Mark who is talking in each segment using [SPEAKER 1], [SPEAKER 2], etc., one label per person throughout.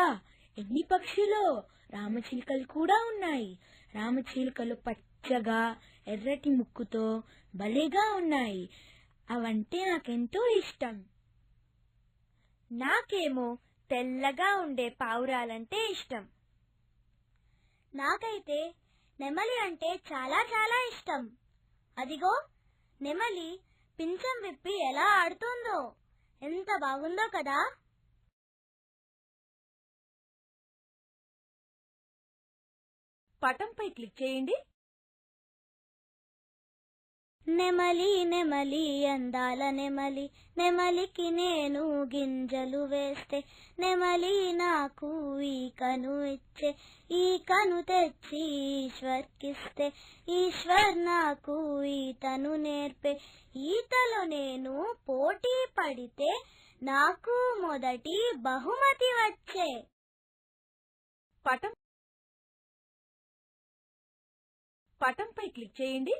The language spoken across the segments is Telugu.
[SPEAKER 1] అబ్బా ఎన్ని పక్షులో? రామచిలుకలు కూడా ఉన్నాయి. రామచిలుకలు పచ్చగా ఎర్రటి ముక్కుతో భలేగా ఉన్నాయి. అవంటే నాకెంతో ఇష్టం.
[SPEAKER 2] నాకేమో తెల్లగా ఉండే పావురాలంటే ఇష్టం. నాకైతే నెమలి అంటే చాలా చాలా ఇష్టం. అదిగో నెమలి పింఛం విప్పి ఎలా ఆడుతుందో? ఎంత బాగుందో కదా.
[SPEAKER 3] పటంపై క్లిక్ చేయండి.
[SPEAKER 2] నెమలి నెమలి అందాల నెమలి నెమలికి నేను గింజలు వేస్తే నెమలి నాకు ఈకను ఇచ్చే ఈకను తెచ్చి ఈశ్వర్కిస్తే ఈశ్వర్ నాకు ఈతను నేర్పే ఈతలో నేను పోటీ పడితే నాకు మొదటి బహుమతి వచ్చే.
[SPEAKER 3] పటం పటంపై క్లిక్ చేయండి.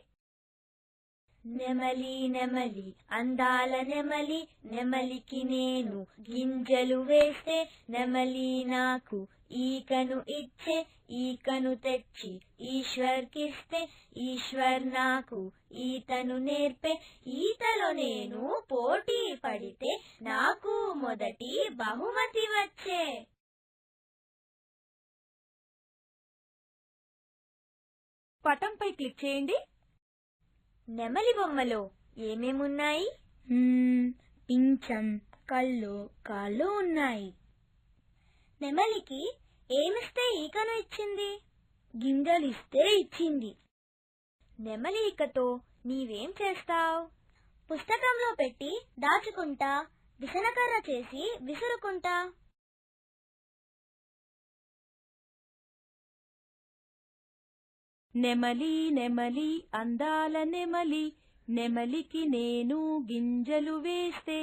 [SPEAKER 2] నెమలి నెమలి అందాల నెమలి నెమలికి నేను గింజలు వేస్తే నెమలి నాకు ఈకను ఇచ్చే ఈకను తెచ్చి ఈశ్వర్కిస్తే ఈశ్వర్ నాకు ఈతను నేర్పే ఈతలో నేను పోటీ పడితే నాకు మొదటి బహుమతి వచ్చే.
[SPEAKER 3] పటంపై క్లిక్ చేయండి.
[SPEAKER 2] నెమలి బొమ్మలో ఏమేమున్నాయి?
[SPEAKER 1] మ్మ్, పింఛం కళ్ళు కాళ్ళు ఉన్నాయి.
[SPEAKER 2] నెమలికి ఏమిస్తే ఈకను ఇచ్చింది?
[SPEAKER 1] గింజలిస్తే ఇచ్చింది.
[SPEAKER 2] నెమలి ఈకతో నీవేం చేస్తావ్? పుస్తకంలో పెట్టి దాచుకుంటా విసనకర్ర చేసి విసురుకుంటా.
[SPEAKER 3] నెమలి నెమలి అందాల నెమలి నెమలికి నేను గింజలు వేస్తే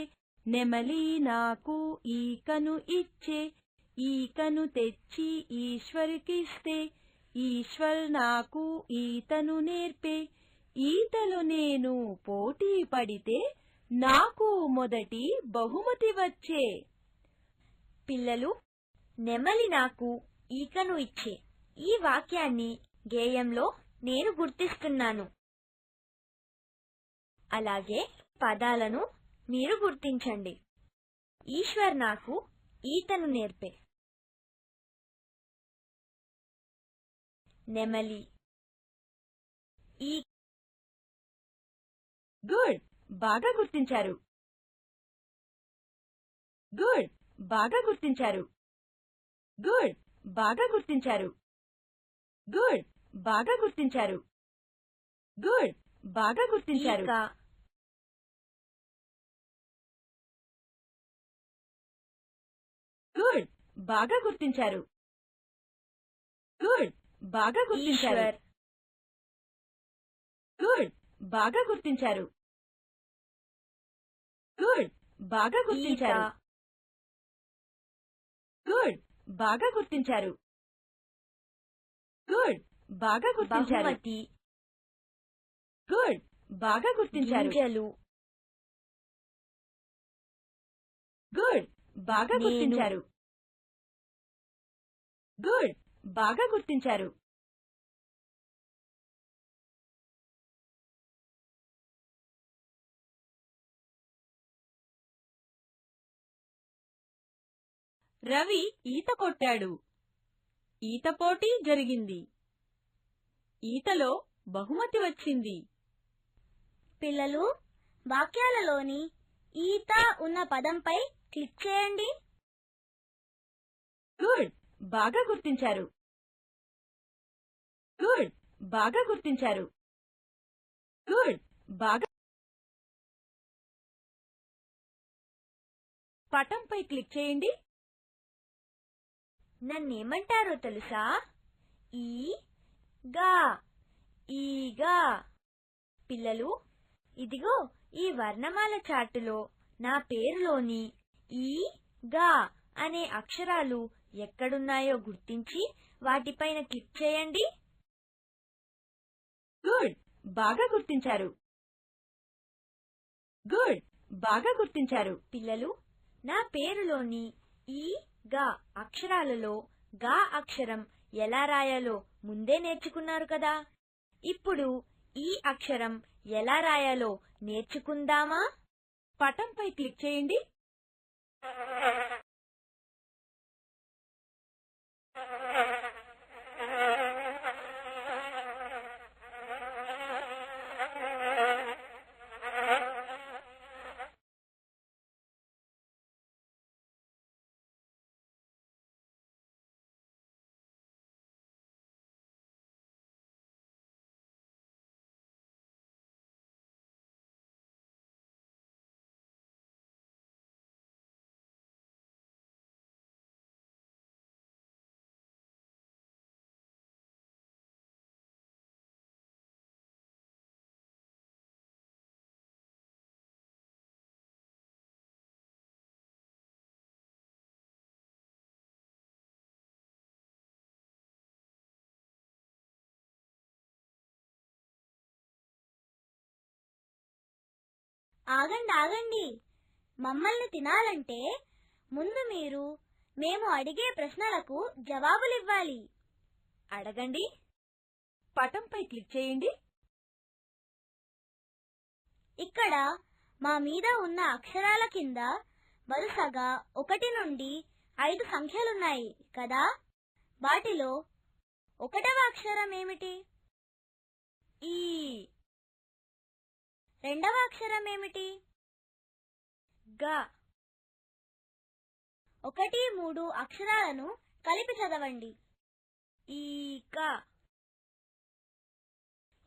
[SPEAKER 3] నెమలి నాకు ఈకను ఇచ్చే ఈకను తెచ్చి ఈశ్వరుకిస్తే ఈశ్వర్ నాకు ఈతను నేర్పే ఈతలు నేను పోటీ పడితే నాకు మొదటి బహుమతి వచ్చే.
[SPEAKER 2] పిల్లలు నెమలి నాకు ఈకను ఇచ్చే. ఈ వాక్యాన్ని గేయంలో నేను గుర్తిస్తున్నాను. అలాగే పదాలను మీరు గుర్తించండి. ఈశ్వర్ నాకు ఈతను నేర్పే. నెమలి. ఈ
[SPEAKER 3] గుడ్ బాగా గుర్తించారు. గుడ్ బాగా గుర్తించారు. గుడ్ బాగా గుర్తించారు. గుడ్ బాగా గుర్తించారు. గుడ్. బాగా గుర్తించారు. గుడ్. బాగా గుర్తించారు. గుడ్. బాగా గుర్తించారు. గుడ్. బాగా గుర్తించారు. గుడ్. బాగా గుర్తించారు. గుడ్. బాగా గుర్తించారు. గుడ్. బాగా గుర్తించారు. గుడ్. బాగా గుర్తించారు.
[SPEAKER 2] గింజలు.
[SPEAKER 3] గుడ్. బాగా. గుర్తించారు. గుడ్. బాగా గుర్తించారు. రవి ఈత కొట్టాడు. ఈత పోటీ జరిగింది. ఈతలో బహుమతి వచ్చింది.
[SPEAKER 2] పిల్లలు వాక్యాలలోని ఈత ఉన్న పదంపై క్లిక్ చేయండి.
[SPEAKER 3] గుడ్. బాగా గుర్తించారు. గుడ్. బాగా గుర్తించారు. గుడ్. బాగా పటంపై క్లిక్ చేయండి.
[SPEAKER 2] నన్నేమంటారో తెలుసా? ఈ గా ఈగా పిల్లలు ఇదిగో ఈ వర్ణమాల చార్టులో నా పేరులోని ఈ గా అనే అక్షరాలు ఎక్కడున్నాయో గుర్తించి వాటిపైన క్లిక్ చేయండి.
[SPEAKER 3] గుడ్. బాగా గుర్తించారు. గుడ్. బాగా గుర్తించారు.
[SPEAKER 2] పిల్లలు నా పేరులోని ఈ
[SPEAKER 3] గా అక్షరాలలో గా అక్షరం ఎలా రాయాలో ముందే నేర్చుకున్నారు కదా? ఇప్పుడు ఈ అక్షరం ఎలా రాయాలో నేర్చుకుందామా? పటంపై క్లిక్ చేయండి.
[SPEAKER 2] ఆగండి ఆగండి. మమ్మల్ని తినాలంటే ముందు మీరు మేము అడిగే ప్రశ్నలకు జవాబులివ్వాలి.
[SPEAKER 3] అడగండి. పటంపై క్లిక్ చేయండి.
[SPEAKER 2] ఇక్కడ మా మీద ఉన్న అక్షరాల కింద వరుసగా ఒకటి నుండి ఐదు సంఖ్యలున్నాయి కదా? వాటిలో ఒకటవ అక్షరం ఏమిటి?
[SPEAKER 3] ఈ.
[SPEAKER 2] రెండవ అక్షరం ఏమిటి?
[SPEAKER 3] గ.
[SPEAKER 2] ఒకటి మూడు అక్షరాలను కలిపి చదవండి.
[SPEAKER 3] ఈక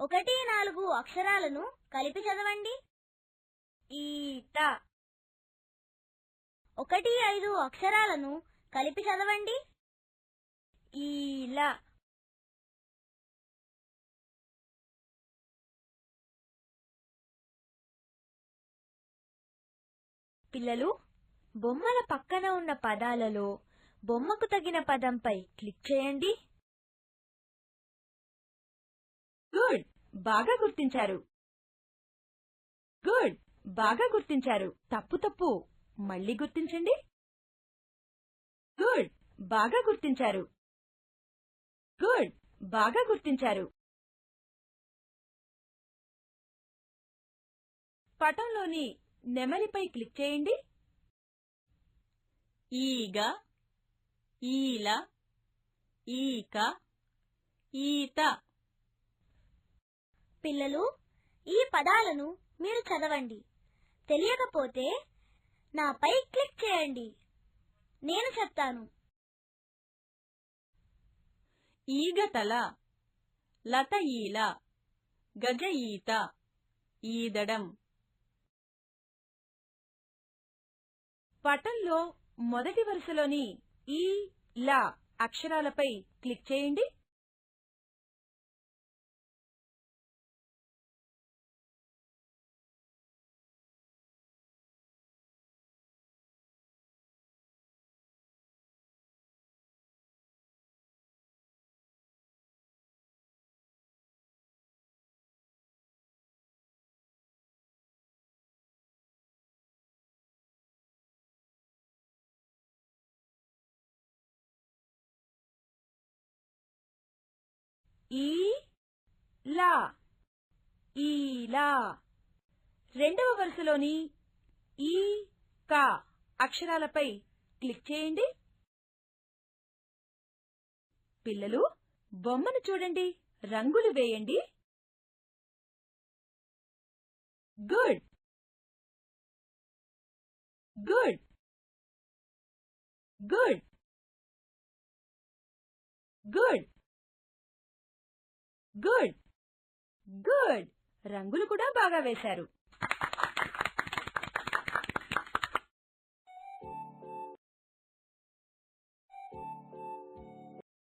[SPEAKER 2] ఒకటి నాలుగు అక్షరాలను కలిపి చదవండి.
[SPEAKER 3] ఈత
[SPEAKER 2] ఒకటి ఐదు అక్షరాలను కలిపి చదవండి.
[SPEAKER 3] ఈలా పిల్లలు బొమ్మల పక్కన ఉన్న పదాలలో బొమ్మకు తగిన పదంపై క్లిక్ చేయండి. గుడ్. బాగా గుర్తించారు. గుడ్. బాగా గుర్తించారు. తప్పు తప్పు. మళ్ళీ గుర్తించండి. గుడ్. బాగా గుర్తించారు. గుడ్. బాగా గుర్తించారు. పటంలోని నెమలిపై క్లిక్ చేయండి. ఈగ ఈల ఈక ఈత.
[SPEAKER 2] పిల్లలు ఈ పదాలను మీరు చదవండి. తెలియకపోతే నాపై క్లిక్ చేయండి. నేను చెప్తాను.
[SPEAKER 3] ఈగతల లత ఈల గజ ఈత ఈదడం. పటంలో మొదటి వరుసలోని ఈ లా అక్షరాలపై క్లిక్ చేయండి. ఈ లా. ఈలా రెండవ వరుసలోని ఈ కా అక్షరాలపై క్లిక్ చేయండి. పిల్లలు బొమ్మను చూడండి. రంగులు వేయండి. Good. Good. Good. Good. Good. Good. రంగులు కూడా బాగా వేశారు.